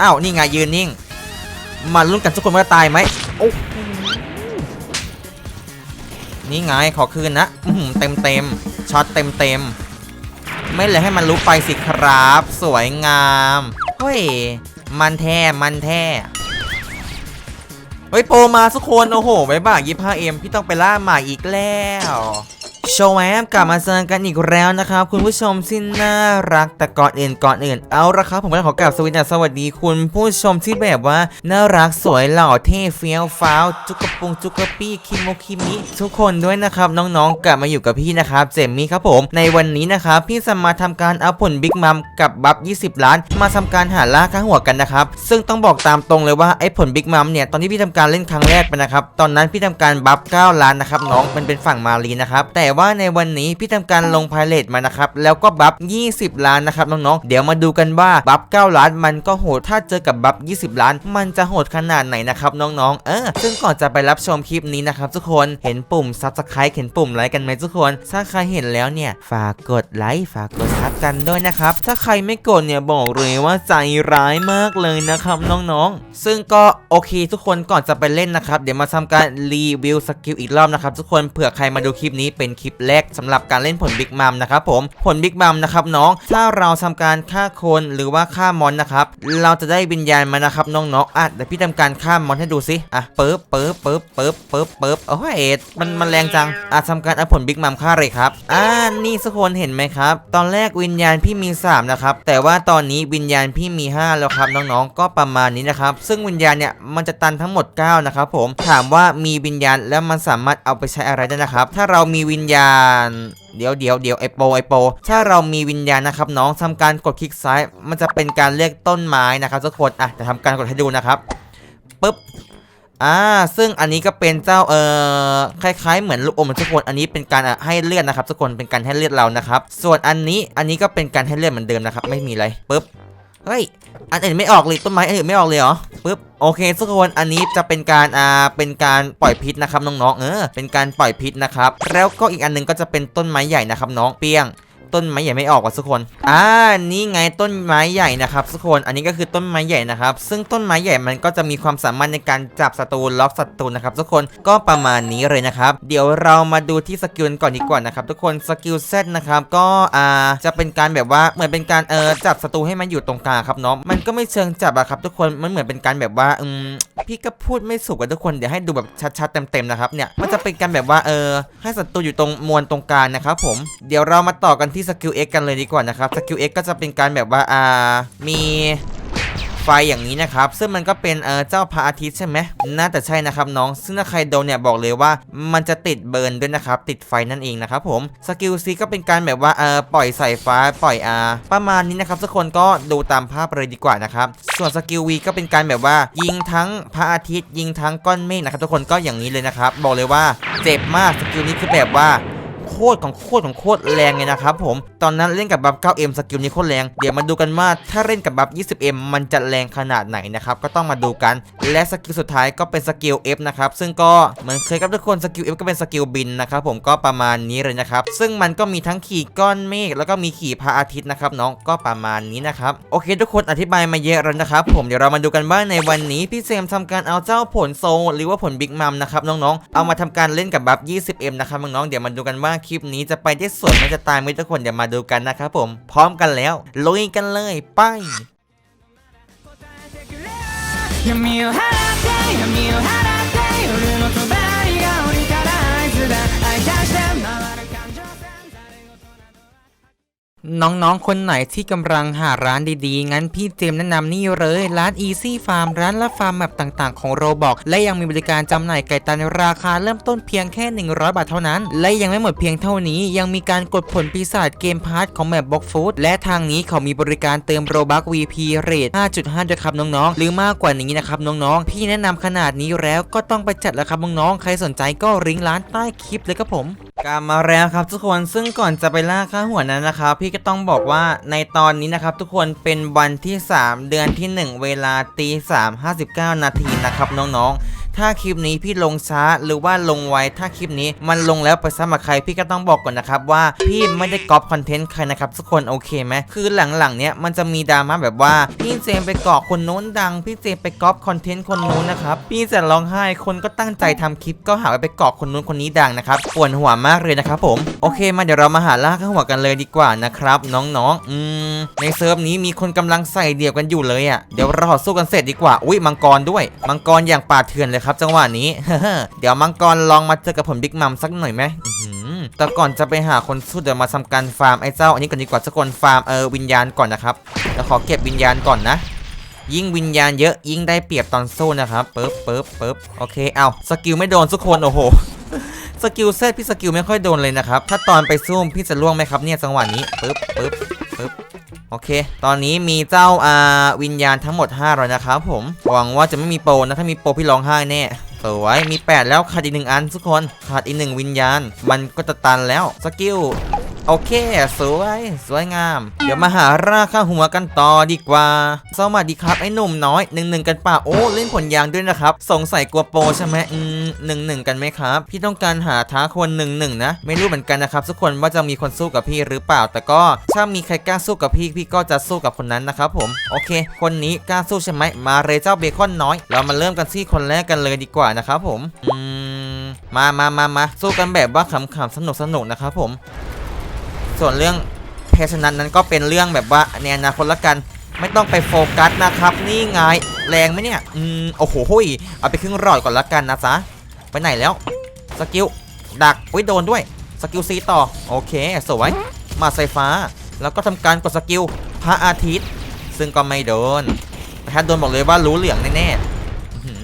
อ้าวนี่ไงยืนนิ่ง มาลุ้นกันทุกคนว่าตายไหมโอ้นี่ไงขอคืนนะเต็มเต็มช็อตเต็มเต็มไม่เลยให้มันรู้ไปสิครับ สวยงามเฮ้ยมันแท้มันแท้เฮ้ยโปรมาทุกคนโอ้โหไว้บ่ายี่ห้าเอ็มพี่ต้องไปล่าหมาอีกแล้ว โชว์แอมกลับมาเจอกันอีกแล้วนะครับ คุณผู้ชมที่น่ารักแต่ก่อนอื่นก่อนอื่นเอาละครับ ผมก็ขอกราบสวัสดีสวัสดีคุณผู้ชมที่แบบว่า น่ารักสวยหล่อเท่เฟี้ยวฟ้าวจุกกระปุงจุกกระปี้คิโมคิมิทุกคนด้วยนะครับน้องๆกลับมาอยู่กับพี่นะครับเจมมี่ครับผม ในวันนี้นะครับพี่จะมาทำการเอาผลบิ๊กมัมกับบัฟ20 ล้าน มาทำการหาล่าค่าหัวกันนะครับซึ่งต้องบอกตามตรงเลยว่าไอ้ผลบิ๊กมัมเนี่ยตอนที่พี่ทำการเล่นครั้งแรกไปนะครับตอนนั้นพี่ทำการบัฟ9ล้านนะครับน้องมันเป็นฝั่งมารีนะครับแต่ว่าในวันนี้พี่ทำการลงพาเลตมานะครับ แล้วก็บัฟ 20 ล้านนะครับน้องๆ เดี๋ยวมาดูกันว่าบัฟ 9 ล้านมันก็โหด ถ้าเจอกับบัฟ 20 ล้าน มันจะโหดขนาดไหนนะครับน้องๆ เออ ซึ่งก่อนจะไปรับชมคลิปนี้นะครับทุกคน เห็นปุ่ม subscribe เห็นปุ่มไลค์กันไหมทุกคน ถ้าใครเห็นแล้วเนี่ย ฝากกดไลค์ ฝากกดซับกันด้วยนะครับ ถ้าใครไม่กดเนี่ยบอกเลยว่าใจร้ายมากเลยนะครับน้องๆ ซึ่งก็โอเคทุกคนก่อนจะไปเล่นนะครับ เดี๋ยวมาทำการรีวิวสกิลอีกรอบนะครับทุกคน เผื่อใครมาดูคลิปนี้เป็นคลิปแรกสำหรับการเล่นผลบิ๊กมัมนะครับผมผลบิ๊กมัมนะครับน้อง ถ้าเราทำการฆ่าคนหรือว่าฆ่ามอนนะครับเราจะได้วิญญาณมานะครับน้องๆอะเดี๋ยวพี่ทำการฆ่ามอนให้ดูสิอะเปึ๊บปึ๊บปึ๊บปึ๊บปึ๊บปึ๊บโอ้เอ็ดมันมันแรงจังอะทำการเอาผลบิ๊กมัมฆ่าเลยครับอ่านี่ทุกคนเห็นไหมครับ ตอนแรกวิญญาณพี่มีสามนะครับ แต่ว่าตอนนี้วิญญาณพี่มีห้าแล้วครับน้องๆ ก็ประมาณนี้นะครับ ซึ่งวิญญาณเนี่ยมันจะตันทั้งหมด 9 นะครับผมถามว่ามีวิญญาณแล้วมันสามารถเอาไปใช้อะไรได้นะครับ ถ้าเรามีวิญญาณเดี๋ยวเดี๋ยวเดี๋ยวไอโปไอโป ถ้าเรามีวิญญาณนะครับน้องทำการกดคลิกซ้าย มันจะเป็นการเรียกต้นไม้นะครับทุกคนอะจะทำการกดให้ดูนะครับปึ๊บอ่าซึ่งอันนี้ก็เป็นเจ้าเอ่อคล้ายๆเหมือนลูกอมทุกคนอันนี้เป็นการอะให้เลือดนะครับทุกคนเป็นการให้เลือดเรานะครับ ส่วนอันนี้อันนี้ก็เป็นการให้เลือดเหมือนเดิมนะครับ ไม่มีอะไรปึ๊บ เฮ้ย อันอื่นไม่ออกเลยต้นไม้อันอื่นไม่ออกเลยเหรอปึ๊บโอเคทุกคนอันนี้จะเป็นการอ่าเป็นการปล่อยพิษนะครับน้องๆเออเป็นการปล่อยพิษนะครับแล้วก็อีกอันหนึงก็จะเป็นต้นไม้ใหญ่นะครับน้องเปียง ต้นไม้ใหญ่ไม่ออกว่ะทุกคน อ่า นี่ไงต้นไม้ใหญ่นะครับทุกคน อันนี้ก็คือต้นไม้ใหญ่นะครับ ซึ่งต้นไม้ใหญ่มันก็จะมีความสามารถในการจับศัตรูล็อกศัตรูนะครับทุกคน ก็ประมาณนี้เลยนะครับ เดี๋ยวเรามาดูที่สกิลก่อนดีกว่านะครับทุกคน สกิลเซตนะครับ ก็อ่า จะเป็นการแบบว่า เหมือนเป็นการเออจับศัตรูให้มันอยู่ตรงกลางครับเนาะ มันก็ไม่เชิงจับอะครับทุกคน มันเหมือนเป็นการแบบว่า อืม พี่ก็พูดไม่สุกอะทุกคน เดี๋ยวให้ดูแบบชัดๆเต็มๆนะครับ เนี่ย มันจะเป็นการแบบว่า เออ ให้ศัตรูอยู่ตรงมวลตรงกลางนะครับผม เดี๋ยวเรามาต่อกันที่สกิล X กันเลยดีกว่านะครับสกิล X ก็จะเป็นการแบบว่าอ่ามีไฟอย่างนี้นะครับ ซึ่งมันก็เป็นเออเจ้าพระอาทิตย์ใช่ไหมน่าจะใช่นะครับน้อง ซึ่งถ้าใครโดนเนี่ยบอกเลยว่ามันจะติดเบิร์นด้วยนะครับ ติดไฟนั่นเองนะครับผม สกิล C ก็เป็นการแบบว่าเออปล่อยสายฟ้าปล่อยอาประมาณนี้นะครับทุกคนก็ดูตามภาพเลยดีกว่านะครับ ส่วนสกิล V ก็เป็นการแบบว่า ยิงทั้งพระอาทิตย์ ยิงทั้งก้อนเมฆนะครับทุกคนก็อย่างนี้เลยนะครับ บอกเลยว่าเจ็บมากสกิลนี้คือแบบว่า คตรของโคตรของโคตรแรงเลยนะครับผม ตอนนั้นเล่นกับบัฟ 9M สกิลนี้โคตรแรง เดี๋ยวมาดูกันว่าถ้าเล่นกับบัฟ 20M มันจะแรงขนาดไหนนะครับ ก็ต้องมาดูกัน และสกิลสุดท้ายก็เป็นสกิล F นะครับ ซึ่งก็เหมือนเคยครับทุกคนสกิล F ก็เป็นสกิลบินนะครับผมก็ประมาณนี้เลยนะครับ ซึ่งมันก็มีทั้งขี่ก้อนเมฆแล้วก็มีขี่พระอาทิตย์นะครับน้องก็ประมาณนี้นะครับ โอเค ทุกคนอธิบายมาเยอะแล้วนะครับ ผมเดี๋ยวเรามาดูกันว่าในวันนี้พี่เซมทำการเอาเจ้าผลโซลหรือว่าผลบิ๊กมัมนะครับน้องๆเอามาทำการเล่นกับบัฟ 20M นะครับน้องๆเดี๋ยวมาดูกันว่าคลิปนี้จะไปได้สวยมันจะตายไหมทุกคนเดี๋ยวมาดูกันนะครับผม พร้อมกันแล้วลุยกันเลยไป 闇を払って闇を払って น้องๆ คนไหนที่กำลังหาร้านดีๆ งั้นพี่เจมแนะนำนี่เลย ร้าน Easy Farm ร้านรับฟาร์มแบบต่างๆ ของโรบอกและยังมีบริการจำหน่ายไก่ตันราคาเริ่มต้นเพียงแค่ 100 บาทเท่านั้น และยังไม่หมดเพียงเท่านี้ ยังมีการกดผลปีศาจเกมพาร์ทของแบบบล็อกฟูดและทางนี้เขามีบริการเติมโรบัก VP เรท5.5ด้วยครับน้องๆ หรือมากกว่านี้นะครับน้องๆ พี่แนะนำขนาดนี้แล้วก็ต้องไปจัดแล้วครับน้องๆ ใครสนใจก็ริงก์ร้านใต้คลิปเลยครับผม กลับมาแล้วครับทุกคนซึ่งก่อนจะไปล่าค่าหัวนั้นนะครับ พี่ก็ต้องบอกว่าในตอนนี้นะครับ ทุกคนเป็นวันที่ 3 เดือนที่ 1 เวลาตี3 59นาทีนะครับน้องๆ ถ้าคลิปนี้พี่ลงช้าหรือว่าลงไวถ้าคลิปนี้มันลงแล้วไปซ้ำกับใครพี่ก็ต้องบอกก่อนนะครับว่าพี่ไม่ได้ก๊อปคอนเทนต์ใครนะครับทุกคนโอเคไหมคือหลังๆเนี้ยมันจะมีดราม่าแบบว่าพี่เจมไปเกาะคนโน้นดังพี่เจมไปก๊อปคอนเทนต์คนโน้นนะครับพี่จะร้องไห้คนก็ตั้งใจทำคลิปก็หาไปเกาะคนโน้นคนนี้ดังนะครับปวดหัวมากเลยนะครับผมโอเคมาเดี๋ยวเรามาหาล่าข้างหัวกันเลยดีกว่านะครับน้องๆอืมในเซิร์ฟนี้มีคนกำลังใส่เดี่ยวกันอยู่เลยอะเดี๋ยวเราสู้กันเสร็จดีกว่าอุ้ยมังกรด้วย มังกรอย่างป่าเถื่อนเลยครับจังหวะนี้ เดี๋ยวมังกรลองมาเจอกับผมบิ๊กมัมสักหน่อยไหมแต่ก่อนจะไปหาคนสู้เดี๋ยวมาทำการฟาร์มไอ้เจ้า อันนี้ก่อนดีกว่าสักคนฟาร์มเออวิญญาณก่อนนะครับเดี๋ยวขอเก็บวิญญาณก่อนนะยิ่งวิญญาณเยอะยิ่งได้เปรียบตอนสู้นะครับปึ๊บปึ๊บปึ๊บโอเคเอาสกิลไม่โดนทุกคนโอ้โหสกิลเซตพี่สกิลไม่ค่อยโดนเลยนะครับถ้าตอนไปซูมพี่จะล่วงไหมครับเนี่ยจังหวะนี้ปึ๊บปึ๊บปึ๊บ โอเค ตอนนี้มีเจ้าอ่าวิญญาณทั้งหมด5แล้วนะครับผม หวังว่าจะไม่มีโปรนะ ถ้ามีโปรพี่ร้องไห้แน่ สวย มี 8 แล้วขาดอีกหนึ่งอันทุกคน ขาดอีกหนึ่งวิญญาณ มันก็จะตันแล้ว สกิล โอเค สวย สวยงาม เดี๋ยวมาหาราค่าหัวกันต่อดีกว่า สวัสดีครับไอ้หนุ่มน้อยหนึ่งหนึ่งกันป่าโอ้เล่นผลยางด้วยนะครับ สงสัยกลัวโปใช่ไหมอืมหนึ่งหนึ่งกันไหมครับ พี่ต้องการหาท้าคนหนึ่งหนึ่งนะ ไม่รู้เหมือนกันนะครับทุกคนว่าจะมีคนสู้กับพี่หรือเปล่า แต่ก็ถ้ามีใครกล้าสู้กับพี่พี่ก็จะสู้กับคนนั้นนะครับผม โอเค คนนี้กล้าสู้ใช่ไหมมาเลยเจ้าเบคอนน้อย เรามาเริ่มกันที่คนแรกกันเลยดีกว่านะครับผม อืม มามามามาสู้กันแบบว่าขำๆสนุกสนุกๆนะครับผม ส่วนเรื่องแพชนันนั้นก็เป็นเรื่องแบบว่าในอนาคตละกันไม่ต้องไปโฟกัสนะครับ นี่ไงแรงไหมเนี่ย อืม โอ้โหหุยเอาไปครึ่งรอดก่อนละกันนะจ๊ะไปไหนแล้ว สกิล ดักอุ้ยโดนด้วย สกิลซีต่อ โอเค สวย มาไฟฟ้า แล้วก็ทำการกดสกิลพระอาทิตย์ ซึ่งก็ไม่โดนแต่ถ้าโดนบอกเลยว่ารู้เหลืองแน่ๆอื้อหือ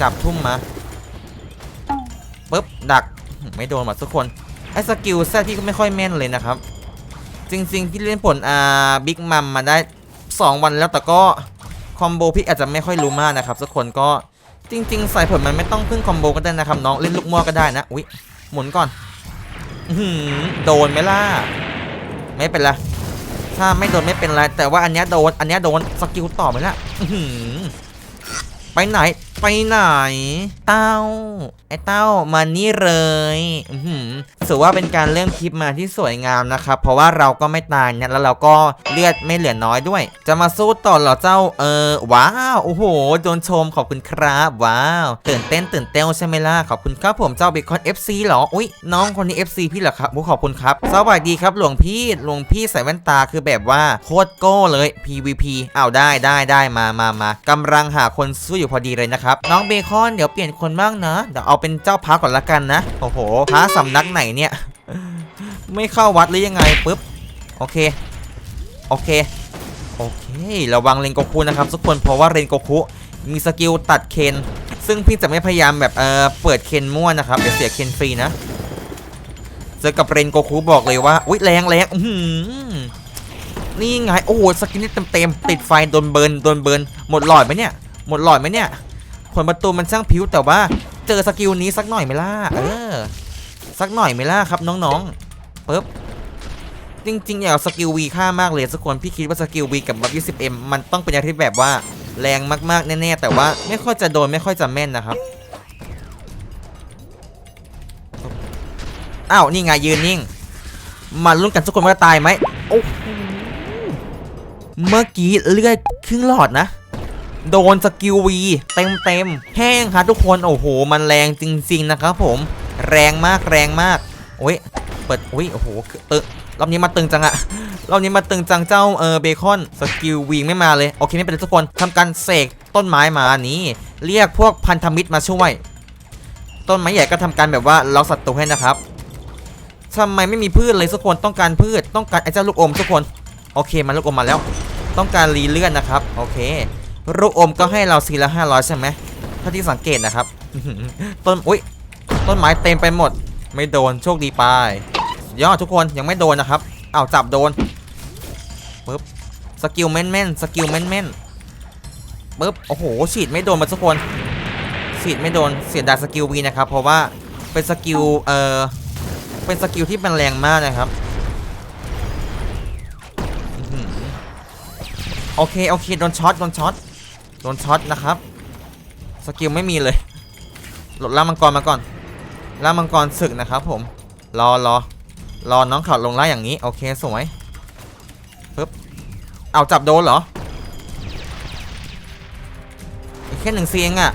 จับทุ่มมาปุ๊บดักไม่โดนหมดทุกคน ไอ้สกิลแซดพี่ก็ไม่ค่อยแม่นเลยนะครับ จริงๆ พี่เล่นผลอาบิ๊กมัมมาได้ 2 วันแล้วแต่ก็คอมโบพี่อาจจะไม่ค่อยรู้มากนะครับทุกคนก็จริง ๆ ใส่ผลมันไม่ต้องพึ่งคอมโบก็ได้นะครับน้องเล่นลูกมั่วก็ได้นะอุ๊ยหมุนก่อนหือโดนไหมล่ะไม่เป็นไรถ้าไม่โดนไม่เป็นไรแต่ว่าอันเนี้ยโดนอันเนี้ยโดนสกิลต่อไปแล้วอื้อหือไปไหน ไปไหน เต้า ไอ้เต้ามานี่เลยอื้อหือถือว่าเป็นการเริ่มคลิปมาที่สวยงามนะครับ เพราะว่าเราก็ไม่ตายเนี่ยแล้วเราก็เลือดไม่เหลือน้อยด้วย จะมาสู้ต่อเหรอเจ้า เออ ว้าว โอ้โห โดนชมขอบคุณครับ ว้าว ตื่นเต้นตื่นเต้นใช่ไหมล่ะ ขอบคุณครับผมเจ้าเบคอน FC เหรอ อุ้ยน้องคนนี้ FC พี่เหรอครับขอบคุณครับ สวัสดีครับ หลวงพี่หลวงพี่ใส่แว่นตาคือแบบว่าโคตรโก้เลย PVP อ้าวได้ได้ได้มามามากำลังหาคนสู้อยู่พอดีเลยนะครับน้องเบคอนเดี๋ยวเปลี่ยนคนบ้างนะ เดี๋ยวเอาเป็นเจ้าพระก่อนละกันนะ โอ้โหพระสำนักไหนเนี่ย ไม่เข้าวัดหรือยังไงปุ๊บ โอเค โอเค โอเค ระวังเรนโกคุนะครับทุกคน เพราะว่าเรนโกคุมีสกิลตัดเคน ซึ่งพี่จะไม่พยายามแบบเออเปิดเคนมั่วนะครับ เดี๋ยวเสียเคนฟรีนะ เจอกับเรนโกคุบอกเลยว่า อุ๊ยแรงแรงอื้อหือนี่ไง โอ้โหสกินนี่เต็มๆติดไฟโดนเบิร์นโดนเบิร์นหมดหลอดไหมเนี่ย หมดหลอดไหมเนี่ย ผลประตูมันช่างผิวแต่ว่าเจอสกิลนี้สักหน่อยไหมล่ะเออ สักหน่อยไหมล่ะครับน้องๆปึ๊บจริงๆอยากเอาสกิลวีค่ามากเลยสักคนพี่คิดว่าสกิลวีกับบัฟ 20m มันต้องเป็นอะไรที่แบบว่าแรงมากๆ แน่ๆ แต่ว่าไม่ค่อยจะโดนไม่ค่อยจะแม่นนะครับอ้าวนี่ไงยืนนิ่ง มาลุ้นกันทุกคนว่าตายไหมโอ้เมื่อกี้เลือดครึ่งหลอดนะ โดนสกิลวีเต็มเต็มแห้งครับทุกคนโอ้โห มันแรงจริง ๆ นะครับผม แรงมากแรงมากโอ้ยเปิดอุ้ยโอ้โหตึงรอบนี้มาตึงจังอะรอบนี้มาตึงจังเจ้าเออเบคอนสกิลวีไม่มาเลยโอเคไม่เป็นไรทุกคนทำการเสกต้นไม้มานี้ เรียกพวกพันธมิตรมาช่วย ต้นไม้ใหญ่ก็ทำการแบบว่าล็อกศัตรูให้นะครับทำไมไม่มีพืชเลยทุกคนต้องการพืชต้องการไอ้เจ้าลูกอมทุกคน โอเคมันลูกอมมาแล้ว ต้องการรีเลื่อนนะครับ โอเค ลูกอมก็ให้เราซีละห้าร้อยใช่ไหมถ้าที่สังเกตนะครับต้นอุ้ยต้นไม้เต็มไปหมด ไม่โดนโชคดีไปยอดทุกคนยังไม่โดนนะครับเอาจับโดนปึ๊บสกิลแม่นแม่นสกิลแม่นแม่นปึ๊บโอ้โหฉีดไม่โดนมาทุกคนฉีดไม่โดนเสียดายสกิลวีนะครับ เพราะว่าเป็นสกิลเอ่อเป็นสกิลที่มันแรงมากนะครับโอเคโอเคโดนช็อตโดนช็อต โดนช็อตนะครับ สกิลไม่มีเลย หลดล่ามังกรมาก่อน ล่ามังกรศึกนะครับผม รอรอรอน้องเขาลงล่าอย่างนี้ โอเคสวยปึ๊บ เอาจับโดนเหรอ แค่หนึ่งเสียงอะ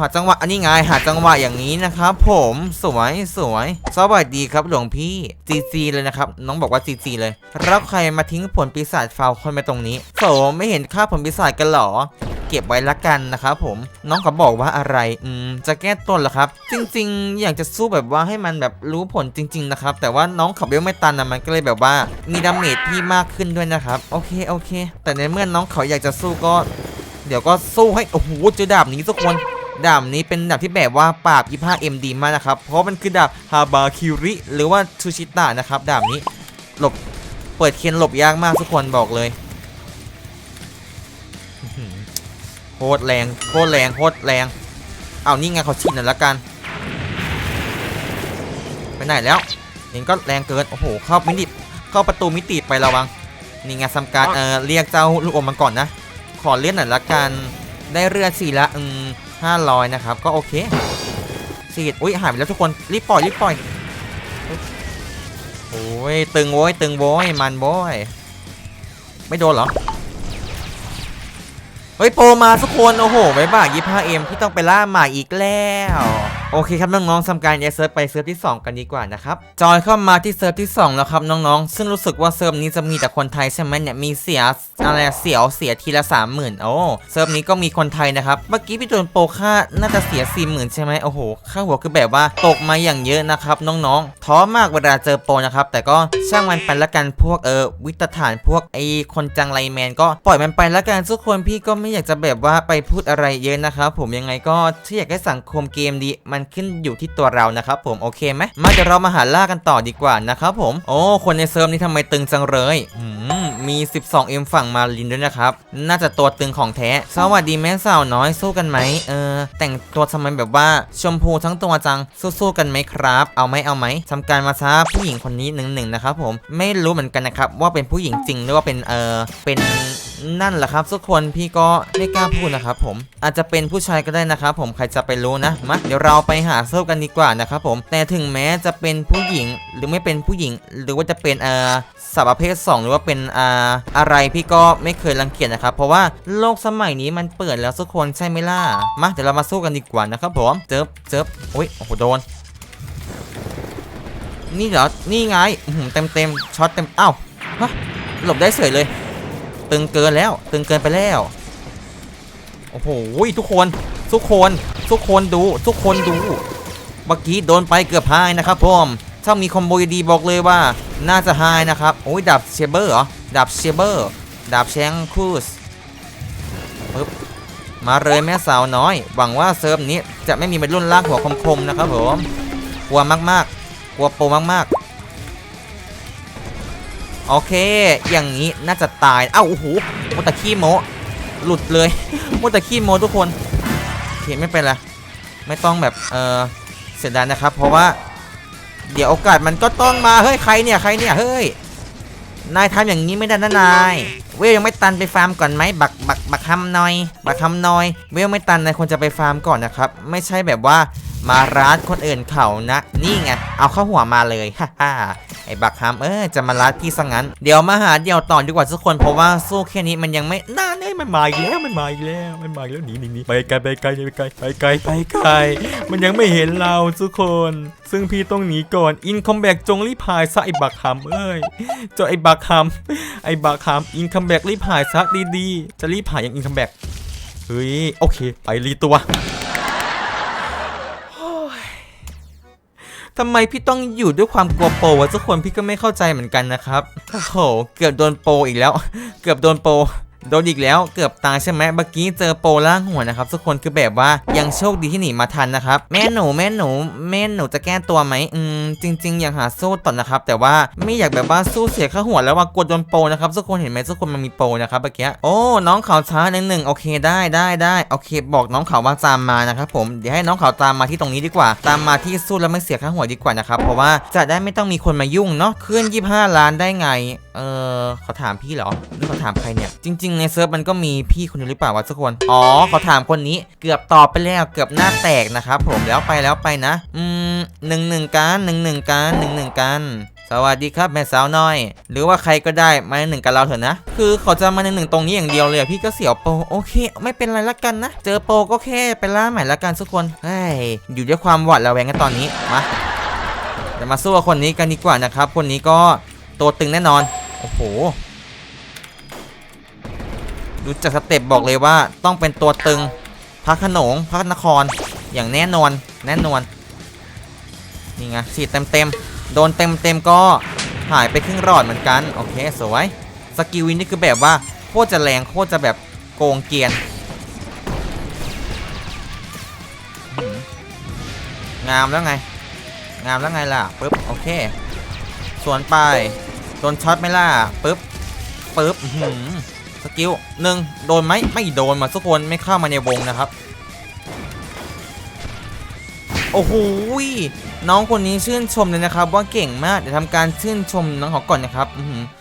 หาจังหวะอันนี้ไงหาจังหวะอย่างนี้นะครับผมสวยสวยสวัสดีครับหลวงพี่จีจีเลยนะครับน้องบอกว่าจีจีเลยแล้วใครมาทิ้งผลปีศาจฟาวคนไปตรงนี้โสไม่เห็นค่าผลปีศาจกันหรอเก็บไว้ละกันนะครับผมน้องเขาบอกว่าอะไรอืมจะแก้ต้นเหรอครับ จริง ๆ อยากจะสู้แบบว่าให้มันแบบรู้ผลจริง ๆ นะครับ แต่ว่าน้องเขาเบลไม่ตันนะมันก็เลยแบบว่ามีดาเมจที่มากขึ้นด้วยนะครับโอเคโอเค แต่ในเมื่อน้องเขาอยากจะสู้ก็ เดี๋ยวก็สู้ให้โอ้โหเจอดาบนี้ทุกคน ดาบนี้เป็นดาบที่แบบว่าปราบ 25M ดีมากนะครับ เพราะมันคือดาบฮาบาคิริหรือว่าทูชิตะนะครับ ดาบนี้หลบเปิดเคนหลบยากมากทุกคนบอกเลยโคตรแรงโคตรแรงโคตรแรง เอานี่ไงเขาชินน่ะละกัน ไปไหนแล้วเห็นก็แรงเกิน โอ้โห เข้ามิติเข้าประตูมิติไประวัง นี่ไงทำการเออเรียกเจ้าลูกอมมันก่อนนะ ขอเลื่อนหน่อยละกัน ได้เรือสี่ละอืมห้าร้อยนะครับ ก็โอเคสี่อุ้ยหายไปแล้วทุกคน รีบปล่อย รีบปล่อย โอ้ย ตึงโว้ย ตึงโว้ย มันโว้ย ไม่โดนเหรอ เฮ้ย โปรมาทุกคน โอ้โหไว้บ้ายี่ห้าเอ็มที่ต้องไปล่าหมาอีกแล้ว โอเคครับน้องๆทำการย้ายเซิร์ฟไปเซิร์ฟที่ 2 กันดีกว่านะครับจอยเข้ามาที่เซิร์ฟที่ 2 แล้วครับน้องๆ ซึ่งรู้สึกว่าเซิร์ฟนี้จะมีแต่คนไทยใช่ไหมเนี่ยมีเสียอะไรเสียวเสียทีละ 30,000โอ้เซิร์ฟนี้ก็มีคนไทยนะครับเมื่อกี้พี่โดนโปรค่าน่าจะเสีย40,000ใช่ไหมโอ้โหค่าหัวคือแบบว่าตกมาอย่างเยอะนะครับน้องๆท้อมากเวลาเจอโปรนะครับแต่ก็ช่างมันไปละกันพวกเออวิตฐานพวกไอคนจังไรแมนก็ปล่อยมันไปละกันทุกคนพี่ก็ไม่อยากจะแบบว่าไปพูดอะไรเยอะนะครับผมยังไงก็ที่อยากให้สังคมเกมดีมันขึ้นอยู่ที่ตัวเรานะครับผมโอเคไหมมาเดี๋ยวเรามาหาล่ากันต่อดีกว่านะครับผมโอ้คนในเซิร์ฟนี้ทำไมตึงจังเลยอืมมี 12M ฝั่งมาลินด้วยนะครับ น่าจะตัวตึงของแท้ สวัสดีแม่สาวน้อยสู้กันไหมเออ แต่งตัวทำไมแบบว่าชมพูทั้งตัวจังสู้ๆกันไหมครับ เอาไหมเอาไหมทำการมาช้าผู้หญิงคนนี้หนึ่งหนึ่งนะครับผมไม่รู้เหมือนกันนะครับว่าเป็นผู้หญิงจริงหรือว่าเป็นเออเป็น นั่นแหละครับทุกคนพี่ก็ไม่กล้าพูดนะครับผมอาจจะเป็นผู้ชายก็ได้นะครับผมใครจะไปรู้นะมาเดี๋ยวเราไปหาโซ่กันดีกว่านะครับผมแต่ถึงแม้จะเป็นผู้หญิงหรือไม่เป็นผู้หญิง หรือว่าจะเป็นเอ่อสาวประเภทสองหรือว่าเป็นอ่าอะไรพี่ก็ไม่เคยรังเกียจนะครับ เพราะว่าโลกสมัยนี้มันเปิดแล้วทุกคนใช่ไหมล่ะมาเดี๋ยวเรามาสู้กันดีกว่านะครับผมเจิบเจิบโอ้ยโอ้โหโดน นี่เหรอนี่ไงเต็มเต็มช็อตเต็มอ้าวฮะหลบได้เฉยเลย ตึงเกินแล้ว ตึงเกินไปแล้ว โอ้โหทุกคน ทุกคน ทุกคนดู ทุกคนดู เมื่อกี้โดนไปเกือบหายนะครับผมถ้ามีคอมโบดีบอกเลยว่า น่าจะหายนะครับโอ้ยดาบเชเบอร์เหรอดาบเชเบอร์ดาบแชงคูสปึ๊บมาเลยแม่สาวน้อย หวังว่าเซิร์ฟนี้จะไม่มีเป็นรุ่นลากหัวคมๆนะครับผม กลัวมากๆ กลัวโปรมากๆ โอเค อย่างนี้น่าจะตาย เอ้าโอ้โหมตะขี้โมหลุดเลยมตะขี้โมทุกคนโอเคไม่เป็นไรไม่ต้องแบบเออเสียดายนะครับ เพราะว่า เดี๋ยวโอกาสมันก็ต้องมา เฮ้ยใครเนี่ยใครเนี่ยเฮ้ยนายทำอย่างนี้ไม่ได้นะนาย เวลยังไม่ตันไปฟาร์มก่อนไหมบักบักบักคำหน่อย บักคำหน่อย เวลไม่ตันนายควรจะไปฟาร์มก่อนนะครับ ไม่ใช่แบบว่า มาร้านคนอื่นเขานะ นี่ไง เอาเข้าหัวมาเลย ฮ่าฮ่าไอ้บักคำเออจะมาร้านพี่ซะงั้น เดี๋ยวมาหาเดี๋ยวต่อดีกว่าทุกคนเพราะว่าสู้แค่นี้มันยังไม่น่าเน่มันมาอีกแล้วมันมาอีกแล้วมันมาอีกแล้วหนีหนีหนีไปไกลไปไกลไปไกลไปไกลไปไกลมันยังไม่เห็นเราทุกคน ซึ่งพี่ต้องหนีก่อนอินคอมแบกจงรีพายซะไอ้บักคำเอ้ยเจ้าไอ้บักคำไอ้บาคามอินคัมแบ็กรีบหายซะดีๆจะรีบหายอย่างอินคัมแบ็กเฮ้ยโอเค ไปรีตัว ทำไมพี่ต้องอยู่ด้วยความกลัวโปวะทุกคนพี่ก็ไม่เข้าใจเหมือนกันนะครับโอ้โหเกือบโดนโปอีกแล้ว เกือบโดนโป โดนอีกแล้วเกือบตายใช่ไหมเมื่อกี้เจอโปล่างหัวนะครับทุกคนคือแบบว่ายังโชคดีที่หนีมาทันนะครับแม่หนูแม่หนูแม่หนูจะแก้ตัวไหมอืมจริง ๆ อยากหาสู้ต่อนะครับ แต่ว่าไม่อยากแบบว่าสู้เสียค่าหัวแล้วว่ากดโดนโปนะครับทุกคนเห็นไหมทุกคนมันมีโปนะครับเมื่อกี้โอ้น้องเขาช้าหนึ่งหนึ่งโอเคได้ได้ได้โอเค บอกน้องเขาว่าตามมานะครับผมเดี๋ยวให้น้องเขาตามมาที่ตรงนี้ดีกว่า ตามมาที่สู้แล้วไม่เสียค่าหัวดีกว่านะครับเพราะว่าจะได้ไม่ต้องมีคนมายุ่งเนาะขึ้น25 ล้านได้ไงเออขอถามพี่เหรอ หรือขอถามใครเนี่ย จริง ๆ ในเซิร์ฟมันก็มีพี่คนนึงหรือเปล่าวะทุกคน อ๋อขอถามคนนี้ เกือบตอบไปแล้ว เกือบหน้าแตกนะครับผม แล้วไปแล้วไปนะ อืมหนึ่งหนึ่งกันหนึ่งหนึ่งกันหนึ่งหนึ่งกันสวัสดีครับแม่สาวน้อย หรือว่าใครก็ได้มาหนึ่งกับเราเถอะนะ คือเขาจะมาหนึ่งตรงนี้อย่างเดียวเลยพี่ก็เสียวโปโอเค ไม่เป็นไรละกันนะ เจอโปก็แค่ไปล่าใหม่ละกันทุกคนเฮ้ยอยู่ด้วยความหวาดระแวงกันตอนนี้มาเดี๋ยวมาสู้กับคนนี้กันดีกว่านะครับ คนนี้ก็ตัวตึงแน่นอน โอ้โห ดูจากสเต็ปบอกเลยว่าต้องเป็นตัวตึงพระขนงพระนครอย่างแน่นอนแน่นอน นี่ไงฉีดเต็มเต็มโดนเต็มเต็มก็หายไปครึ่งรอดเหมือนกัน โอเค สวย สกิลวินนี่คือแบบว่าโคตรจะแรงโคตรจะแบบโกงเกียน งามแล้วไง งามแล้วไงล่ะปึ๊บ โอเค สวนไป โดนช็อตไม่ล่ะปึ๊บปึ๊บสกิลหนึ่งโดนไหมไม่โดนมาทุกคนไม่เข้ามาในวงนะครับ โอ้โหน้องคนนี้ชื่นชมเลยนะครับ ว่าเก่งมากเดี๋ยวทำการชื่นชมน้องเขาก่อนนะครับ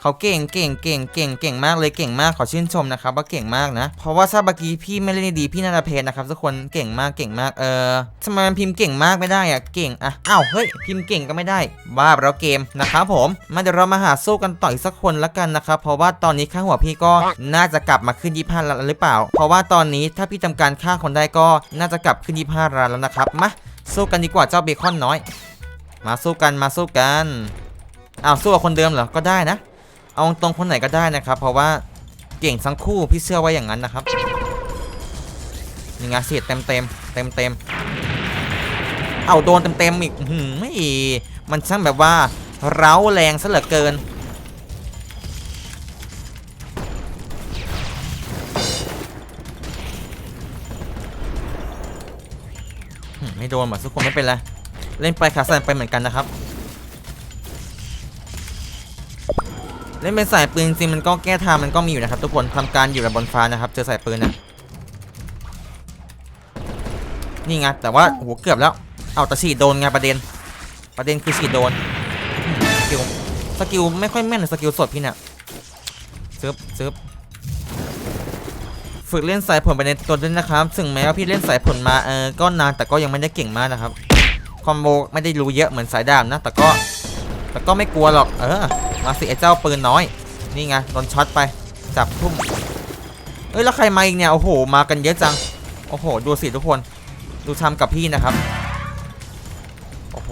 เขาเก่งเก่งเก่งเก่งเก่งมากเลยเก่งมากขอชื่นชมนะครับ ว่าเก่งมากนะ เพราะว่าถ้าเมื่อกี้พี่ไม่เล่นดีพี่นาราเพนนะครับทุกคนเก่งมากเก่งมากเออทำไมมันพิมพ์เก่งมากไม่ได้อะเก่งอะอ้าวเฮ้ยพิมพ์เก่งก็ไม่ได้บ้าไปแล้วเกมนะครับผมมาเดี๋ยวเรามาหาสู้กันต่ออีกสักคนละกันนะครับเพราะว่าตอนนี้ค่าหัวพี่ก็น่าจะกลับมาขึ้นยี่ห้าล้านหรือเปล่า เพราะว่าตอนนี้ถ้าพี่ทำการฆ่าคนได้ก็น่าจะกลับขึ้นยี่ห้าล้านแล้วนะครับมา สู้กันดีกว่าเจ้าเบคอนน้อย มาสู้กันมาสู้กันอ้าวสู้กับคนเดิมเหรอก็ได้นะ เอาตรงคนไหนก็ได้นะครับ เพราะว่าเก่งทั้งคู่พี่เชื่อไว่าอย่างนั้นนะครับนี่ไงเสียดเต็มเต็มเต็มเต็มเอาโดนเต็มเต็มอีกหือไม่มันช่างแบบว่า เร้าแรงซะเหลือเกิน ไม่โดนหมดทุกคนไม่เป็นไร เล่นไปขาสั่นไปเหมือนกันนะครับ เล่นเป็นสายปืนจริงมันก็แก้ทางมันก็มีอยู่นะครับ ทุกคนทำการอยู่ระบนฟ้านะครับ เจอสายปืนนะนี่ไงแต่ว่าโหเกือบแล้ว เอาแต่ฉีดโดนไงประเด็น ประเด็นคือฉีดโดนสกิลสกิลไม่ค่อยแม่นสกิลสดพี่เนี่ยซึบซึบ ฝึกเล่นสายผลไปในตัวด้วยนะครับถึงแม้ว่าพี่เล่นสายผลมาเออก็นานแต่ก็ยังไม่ได้เก่งมากนะครับคอมโบไม่ได้รู้เยอะเหมือนสายดาบนะ แต่ก็แต่ก็ไม่กลัวหรอกเออมาสิไอ้เจ้าปืนน้อย นี่ไงโดนช็อตไปจับทุ่มเอ้ยแล้วใครมาอีกเนี่ยโอ้โห มากันเยอะจังโอ้โห ดูสิทุกคน ดูทำกับพี่นะครับ โอ้โห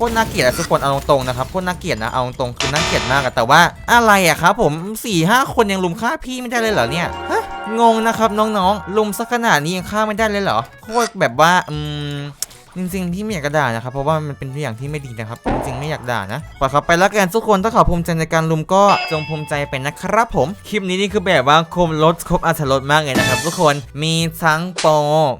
คตรน่าเกลียดอะทุกคนเอาตรงๆนะครับโคตรน่าเกลียดนะเอาตรงๆคือน่าเกลียดมากแต่ว่าอะไรอะครับผม4ี่ห้าคนยังลุมฆ่าพี่ไม่ได้เลยเหรอเนี่ยฮะงงนะครับน้องๆลุมสักขนาดนี้ยังฆ่าไม่ได้เลยเหรอโคตรแบบว่าอืม จริงๆพี่ไม่อยากด่านะครับเพราะว่ามันเป็นตัวอย่างที่ไม่ดีนะครับ จริงๆไม่อยากด่านะปล่อยเขาไปแล้วกันทุกคนถ้าเขาภูมิใจในการลุมก็จงภูมิใจเป็นนะครับผม คลิปนี้นี่คือแบบว่าคมรถครบอัธรสมากเลยนะครับ ทุกคนมีทั้งโป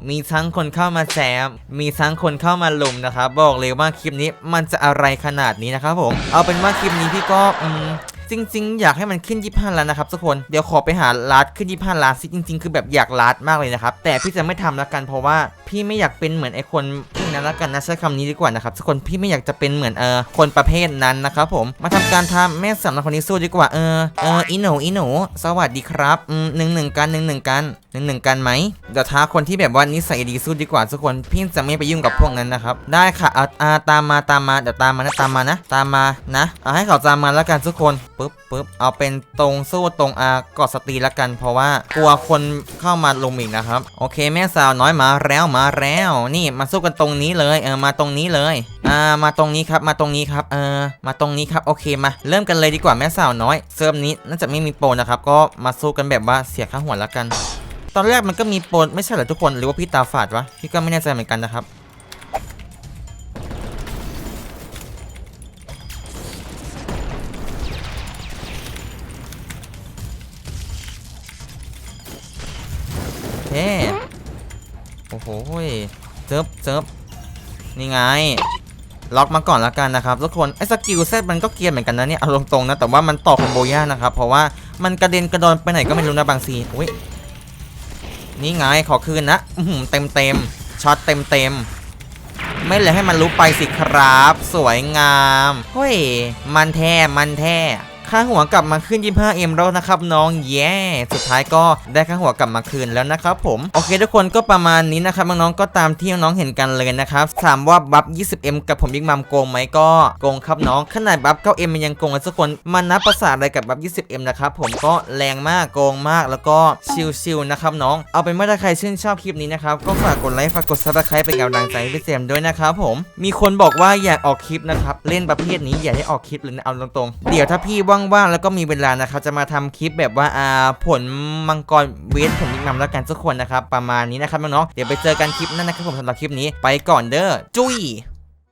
มีทั้งคนเข้ามาแซมมีทั้งคนเข้ามาลุมนะครับบอกเลยว่าคลิปนี้มันจะอะไรขนาดนี้นะครับผมเอาเป็นว่าคลิปนี้พี่ก็อืมจริงๆ อยากให้มันขึ้นยี่ห้าล้านนะครับทุกคน เดี๋ยวขอไปหาลาดขึ้นยี่ห้าล้านซิจริง ๆ คือแบบอยากลาดมากเลยนะครับ แต่พี่จะไม่ทำแล้วกันเพราะว่าพี่ไม่อยากเป็นเหมือนไอ้คน นั้นแล้วกันนะใช้คำนี้ดีกว่านะครับทุกคนพี่ไม่อยากจะเป็นเหมือนเออคนประเภทนั้นนะครับผมมาทำการทำแม่สำนักคนนี้สู้ดีกว่าเออเอออีหนูอีหนูสวัสดีครับอืมหนึ่งหนึ่งกันหนึ่งหนึ่งกันหนึ่งหนึ่งกันไหมเดี๋ยวท้าคนที่แบบว่านิสัยดีสู้ดีกว่าทุกคนพี่จะไม่ไปยุ่งกับพวกนั้นนะครับ ได้ค่ะเอาอาตามมาตามมาเดี๋ยวตามมานะตามมานะ ตามมานะเอาให้เขาตามมาแล้วกันทุกคนปึ๊บปึ๊บเอาเป็นตรงสู้ตรงอากอดสตรีแล้วกัน เพราะว่ากลัวคนเข้ามาลุมอีกนะครับโอเค แม่สาวน้อยมาแล้วมาแล้ว นี่มาสู้กันตรงนี้เลยเออมาตรงนี้เลยอ่ามาตรงนี้ครับมาตรงนี้ครับเออมาตรงนี้ครับโอเคมา เริ่มกันเลยดีกว่าแม่สาวน้อยเซิร์ฟนี้น่าจะไม่มีโปรนะครับก็มาสู้กันแบบว่าเสียค่าหัวแล้วกัน ตอนแรกมันก็มีโปรไม่ใช่เหรอทุกคนหรือว่าพี่ตาฝาดวะพี่ก็ไม่แน่ใจเหมือนกันนะครับเท่โอ้โหเซิร์ฟเซิร์ฟนี่ไง ล็อกมาก่อนแล้วกันนะครับทุกคน ไอ้สกิลเซตมันก็เกียนเหมือนกันนะเนี่ยเอาตรงๆนะ แต่ว่ามันต่อคอมโบยากนะครับ เพราะว่ามันกระเด็นกระดอนไปไหนก็ไม่รู้นะบางทีอุ้ย นี่ไงขอคืนนะอืเต็มเต็มช็อตเต็มเต็มไม่เลยให้มันรู้ไปสิครับ สวยงามเฮ้ยมันแท้มันแท้ ค่าหัวกลับมาขึ้น 25เอ็มแล้วนะครับน้องแย่สุดท้ายก็ได้ค่าหัวกลับมาคืนแล้วนะครับผมโอเคทุกคนก็ประมาณนี้นะครับน้องๆก็ตามที่น้องเห็นกันเลยนะครับถามว่าบัฟ 20M กับผมยิงมัมโกงไหมก็โกงครับน้องขนาดบัฟ 9M มันยังโกงเลยทุกคนมันนับประสาทอะไรกับบัฟ 20M นะครับผมก็แรงมากโกงมากแล้วก็ชิลๆนะครับน้องเอาเป็นว่าถ้าใครชื่นชอบคลิปนี้นะครับก็ฝากกดไลค์ฝากกด subscribe เป็นกำลังใจให้พี่เจมด้วยนะครับผมมีคนบอกว่าอยากออกคลิปนะครับเล่นประเภทนี้อยากให้ออกคลิปเลยนะเอาตรงๆเดี๋ยวถ้าพี่ว่างๆแล้วก็มีเวลานะครับจะมาทำคลิปแบบว่าอ่าผลมังกรเวทผลยิงนำแล้วกันทุกคนนะครับประมาณนี้นะครับน้องๆเดี๋ยวไปเจอกันคลิปหนั้นนะครับผมสำหรับคลิปนี้ไปก่อนเด้อจุ้ย